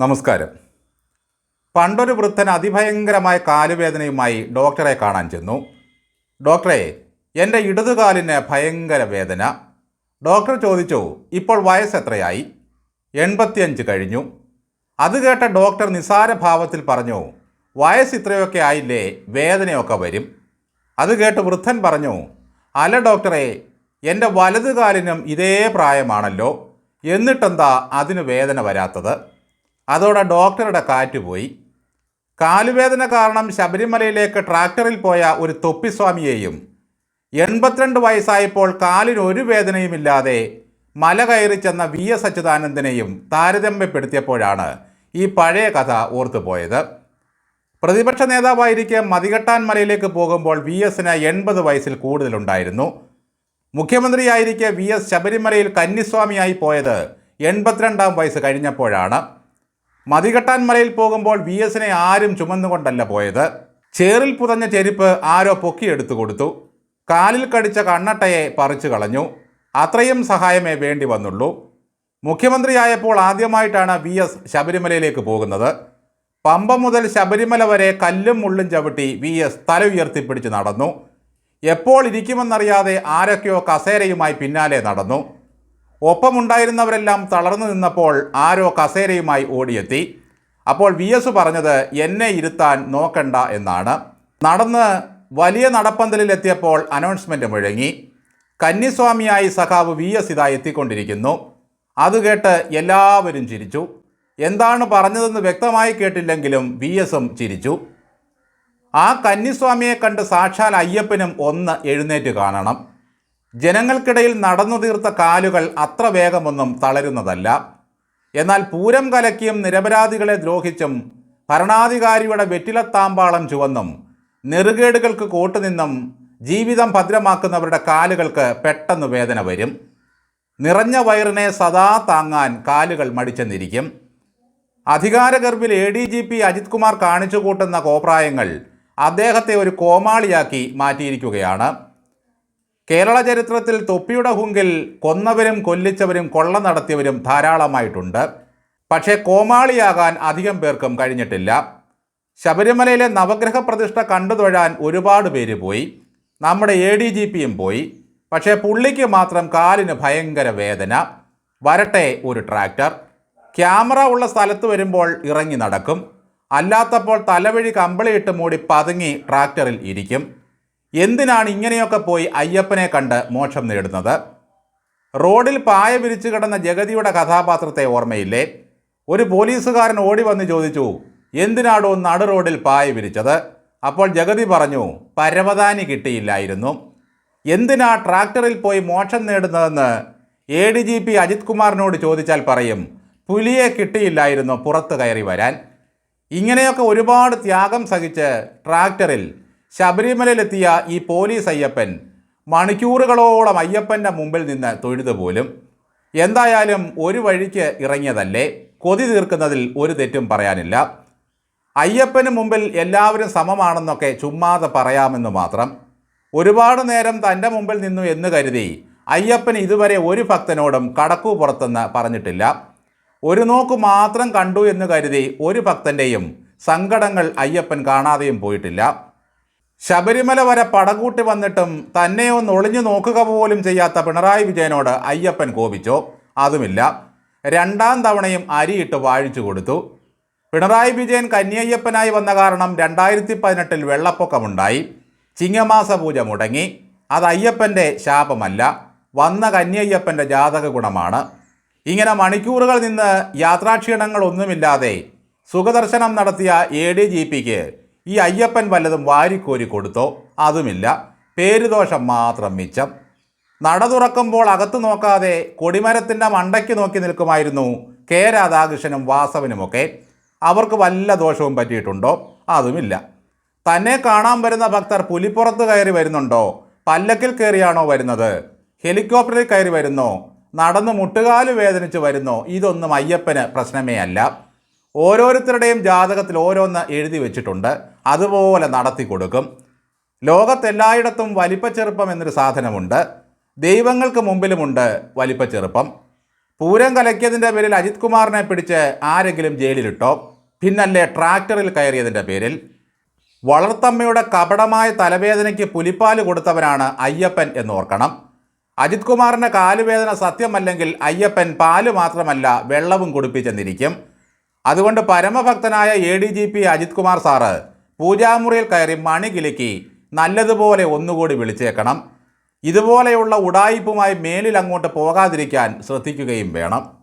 നമസ്കാരം. പണ്ടൊരു വൃദ്ധൻ അതിഭയങ്കരമായ കാലുവേദനയുമായി ഡോക്ടറെ കാണാൻ ചെന്നു. ഡോക്ടറെ എന്റെ ഇടതുകാലിന് ഭയങ്കര വേദന. ഡോക്ടർ ചോദിച്ചു ഇപ്പോൾ വയസ്സ് എത്രയായി? എൺപത്തിയഞ്ച് കഴിഞ്ഞു. അത് കേട്ട ഡോക്ടർ നിസാര ഭാവത്തിൽ പറഞ്ഞു വയസ്സ് ഇത്രയൊക്കെ ആയില്ലേ വേദനയൊക്കെ വരും. അത് കേട്ട് വൃദ്ധൻ പറഞ്ഞു അല്ല ഡോക്ടറെ എന്റെ വലതുകാലിനും ഇതേ പ്രായമാണല്ലോ. എന്നിട്ടെന്താ അതിന് വേദന വരാത്തത്? അതോടെ ഡോക്ടറുടെ കാറ്റ് പോയി. കാലുവേദന കാരണം ശബരിമലയിലേക്ക് ട്രാക്ടറിൽ പോയ ഒരു തൊപ്പിസ്വാമിയെയും എൺപത്തിരണ്ട് വയസ്സായപ്പോൾ കാലിന് ഒരു വേദനയുമില്ലാതെ മല കയറി ചെന്ന വി എസ് അച്യുതാനന്ദനെയും താരതമ്യപ്പെടുത്തിയപ്പോഴാണ് ഈ പഴയ കഥ ഓർത്തുപോയത്. പ്രതിപക്ഷ നേതാവായിരിക്കെ മതികെട്ടാൻ മലയിലേക്ക് പോകുമ്പോൾ വി എസിന് എൺപത് വയസ്സിൽ കൂടുതലുണ്ടായിരുന്നു. മുഖ്യമന്ത്രിയായിരിക്കെ വി എസ് ശബരിമലയിൽ കന്നിസ്വാമിയായി പോയത് എൺപത്തിരണ്ടാം വയസ്സ് കഴിഞ്ഞപ്പോഴാണ്. മതികെട്ടാൻ മലയിൽ പോകുമ്പോൾ വി എസിനെ ആരും ചുമന്നുകൊണ്ടല്ല പോയത്. ചേറിൽ പുതഞ്ഞ ചെരുപ്പ് ആരോ പൊക്കിയെടുത്തു കൊടുത്തു. കാലിൽ കടിച്ച കണ്ണട്ടയെ പറിച്ചു കളഞ്ഞു. അത്രയും സഹായമേ വേണ്ടി വന്നുള്ളൂ. മുഖ്യമന്ത്രിയായപ്പോൾ ആദ്യമായിട്ടാണ് വി എസ് ശബരിമലയിലേക്ക് പോകുന്നത്. പമ്പ മുതൽ ശബരിമല വരെ കല്ലും മുള്ളും ചവിട്ടി വി എസ് തല ഉയർത്തിപ്പിടിച്ച് നടന്നു. എപ്പോൾ ഇരിക്കുമെന്നറിയാതെ ആരൊക്കെയോ കസേരയുമായി പിന്നാലെ നടന്നു. ഒപ്പമുണ്ടായിരുന്നവരെല്ലാം തളർന്നു നിന്നപ്പോൾ ആരോ കസേരയുമായി ഓടിയെത്തി. അപ്പോൾ വി എസ് പറഞ്ഞത് എന്നെ ഇരുത്താൻ നോക്കണ്ട എന്നാണ്. നടന്ന് വലിയ നടപ്പന്തലിലെത്തിയപ്പോൾ അനൗൺസ്മെന്റ് മുഴങ്ങി. കന്നിസ്വാമിയായി സഖാവ് വി എസ് ഇതാ എത്തിക്കൊണ്ടിരിക്കുന്നു. അത് കേട്ട് എല്ലാവരും ചിരിച്ചു. എന്താണ് പറഞ്ഞതെന്ന് വ്യക്തമായി കേട്ടില്ലെങ്കിലും വി എസും ചിരിച്ചു. ആ കന്നിസ്വാമിയെ കണ്ട് സാക്ഷാൽ അയ്യപ്പനും ഒന്ന് എഴുന്നേറ്റ് കാണണം. ജനങ്ങൾക്കിടയിൽ നടന്നു തീർത്ത കാലുകൾ അത്ര വേഗമൊന്നും തളരുന്നതല്ല. എന്നാൽ പൂരം കലക്കിയും നിരപരാധികളെ ദ്രോഹിച്ചും ഭരണാധികാരിയുടെ വെറ്റിലത്താമ്പാളം ചുവന്നും നെറുകേടുകൾക്ക് കൂട്ടുനിന്നും ജീവിതം ഭദ്രമാക്കുന്നവരുടെ കാലുകൾക്ക് പെട്ടെന്ന് വേദന വരും. നിറഞ്ഞ വയറിനെ സദാ താങ്ങാൻ കാലുകൾ മടിച്ചെന്നിരിക്കും. അധികാരഗർഭിൽ A D G P Ajith Kumar കാണിച്ചു കൂട്ടുന്ന കോപ്രായങ്ങൾ അദ്ദേഹത്തെ ഒരു കോമാളിയാക്കി മാറ്റിയിരിക്കുകയാണ്. കേരള ചരിത്രത്തിൽ തൊപ്പിയുടെ ഹുങ്കിൽ കൊന്നവരും കൊല്ലിച്ചവരും കൊള്ള നടത്തിയവരും ധാരാളമായിട്ടുണ്ട്. പക്ഷേ കോമാളിയാകാൻ അധികം പേർക്കും കഴിഞ്ഞിട്ടില്ല. ശബരിമലയിലെ നവഗ്രഹ പ്രതിഷ്ഠ കണ്ടു തൊഴാൻ ഒരുപാട് പേര് പോയി. നമ്മുടെ എ ഡി ജി പിയും പോയി. പക്ഷേ പുള്ളിക്ക് മാത്രം കാലിന് ഭയങ്കര വേദന. വരട്ടെ ഒരു ട്രാക്ടർ. ക്യാമറ ഉള്ള സ്ഥലത്ത് വരുമ്പോൾ ഇറങ്ങി നടക്കും. അല്ലാത്തപ്പോൾ തലവഴി കമ്പിളിയിട്ട് മൂടി പതുങ്ങി ട്രാക്ടറിൽ ഇരിക്കും. എന്തിനാണ് ഇങ്ങനെയൊക്കെ പോയി അയ്യപ്പനെ കണ്ട് മോക്ഷം നേടുന്നത്? റോഡിൽ പായ വിരിച്ചു കിടന്ന ജഗതിയുടെ കഥാപാത്രത്തെ ഓർമ്മയില്ലേ? ഒരു പോലീസുകാരൻ ഓടി വന്ന് ചോദിച്ചു എന്തിനാടോ നടു റോഡിൽ പായ വിരിച്ചത്? അപ്പോൾ ജഗതി പറഞ്ഞു പരവതാനി കിട്ടിയില്ലായിരുന്നു. എന്തിനാ ട്രാക്ടറിൽ പോയി മോക്ഷം നേടുന്നതെന്ന് A D G P Ajith കുമാറിനോട് ചോദിച്ചാൽ പറയും പുലിയെ കിട്ടിയില്ലായിരുന്നു പുറത്ത് കയറി വരാൻ. ഇങ്ങനെയൊക്കെ ഒരുപാട് ത്യാഗം സഹിച്ച് ട്രാക്ടറിൽ ശബരിമലയിലെത്തിയ ഈ പോലീസ് അയ്യപ്പൻ മണിക്കൂറുകളോളം അയ്യപ്പന്റെ മുമ്പിൽ നിന്ന് തൊഴുതു പോലും. എന്തായാലും ഒരു വഴിക്ക് ഇറങ്ങിയതല്ലേ? കൊതി തീർക്കുന്നതിൽ ഒരു തെറ്റും പറയാനില്ല. അയ്യപ്പന് മുമ്പിൽ എല്ലാവരും സമമാണെന്നൊക്കെ ചുമ്മാതെ പറയാമെന്ന് മാത്രം. ഒരുപാട് നേരം തന്റെ മുമ്പിൽ നിന്നു എന്ന് കരുതി അയ്യപ്പൻ ഇതുവരെ ഒരു ഭക്തനോടും കടക്കു പുറത്തെന്ന് പറഞ്ഞിട്ടില്ല. ഒരു നോക്ക് മാത്രം കണ്ടു എന്ന് കരുതി ഒരു ഭക്തന്റെയും സങ്കടങ്ങൾ അയ്യപ്പൻ കാണാതെയും പോയിട്ടില്ല. ശബരിമല വരെ പടകൂട്ടി വന്നിട്ടും തന്നെ ഒന്ന് ഒളിഞ്ഞു നോക്കുക പോലും ചെയ്യാത്ത പിണറായി വിജയനോട് അയ്യപ്പൻ കോപിച്ചോ. അതുമില്ല. രണ്ടാം തവണയും അരിയിട്ട് വാഴിച്ചു കൊടുത്തു. പിണറായി വിജയൻ കന്യയ്യപ്പനായി വന്ന കാരണം രണ്ടായിരത്തി പതിനെട്ടിൽ വെള്ളപ്പൊക്കമുണ്ടായി. ചിങ്ങമാസ പൂജ മുടങ്ങി. അത് അയ്യപ്പന്റെ ശാപമല്ല. വന്ന കന്യയ്യപ്പന്റെ ജാതക ഗുണമാണ്. ഇങ്ങനെ മണിക്കൂറുകൾ നിന്ന് യാത്രാക്ഷീണങ്ങളൊന്നുമില്ലാതെ സുഖദർശനം നടത്തിയ എ ഡി ജി പിക്ക് ഈ അയ്യപ്പൻ വല്ലതും വാരിക്കോരി കൊടുത്തോ? അതുമില്ല. പേരുദോഷം മാത്രം മിച്ചം. നട തുറക്കുമ്പോൾ അകത്തു നോക്കാതെ കൊടിമരത്തിന്റെ മണ്ടയ്ക്ക് നോക്കി നിൽക്കുമായിരുന്നു കെ രാധാകൃഷ്ണനും വാസവനുമൊക്കെ. അവർക്ക് വല്ല ദോഷവും പറ്റിയിട്ടുണ്ടോ? അതുമില്ല. തന്നെ കാണാൻ വരുന്ന ഭക്തർ പുലിപ്പുറത്ത് കയറി വരുന്നുണ്ടോ? പല്ലക്കിൽ കയറിയാണോ വരുന്നത്? ഹെലികോപ്റ്ററിൽ കയറി വരുന്നോ? നടന്ന് മുട്ടുകാൽ വേദനിച്ച് വരുന്നോ? ഇതൊന്നും അയ്യപ്പന് പ്രശ്നമേ അല്ല. ഓരോരുത്തരുടെയും ജാതകത്തിൽ ഓരോന്ന് എഴുതി വെച്ചിട്ടുണ്ട്. അതുപോലെ നടത്തി കൊടുക്കും. ലോകത്തെല്ലായിടത്തും വലിപ്പച്ചെറുപ്പം എന്നൊരു സാധനമുണ്ട്. ദൈവങ്ങൾക്ക് മുമ്പിലുമുണ്ട് വലിപ്പച്ചെറുപ്പം. പൂരം കലക്കിയതിന്റെ പേരിൽ അജിത് കുമാറിനെ പിടിച്ച് ആരെങ്കിലും ജയിലിലിട്ടോ? പിന്നല്ലേ ട്രാക്ടറിൽ കയറിയതിന്റെ പേരിൽ. വളർത്തമ്മയുടെ കപടമായ തലവേദനയ്ക്ക് പുലിപ്പാൽ കൊടുത്തവനാണ് അയ്യപ്പൻ എന്നോർക്കണം. അജിത് കുമാറിന്റെ കാലുവേദന സത്യമല്ലെങ്കിൽ അയ്യപ്പൻ പാൽ മാത്രമല്ല വെള്ളവും കുടിപ്പിച്ചെന്നിരിക്കും. അതുകൊണ്ട് പരമഭക്തനായ A D G P Ajith Kumar sir പൂജാമുറിയിൽ കയറി മണി കിലുക്കി നല്ലതുപോലെ ഒന്നുകൂടി വിളിച്ചേക്കണം. ഇതുപോലെയുള്ള ഉടായിപ്പുമായി മേലിൽ അങ്ങോട്ട് പോകാതിരിക്കാൻ ശ്രദ്ധിക്കുകയും വേണം.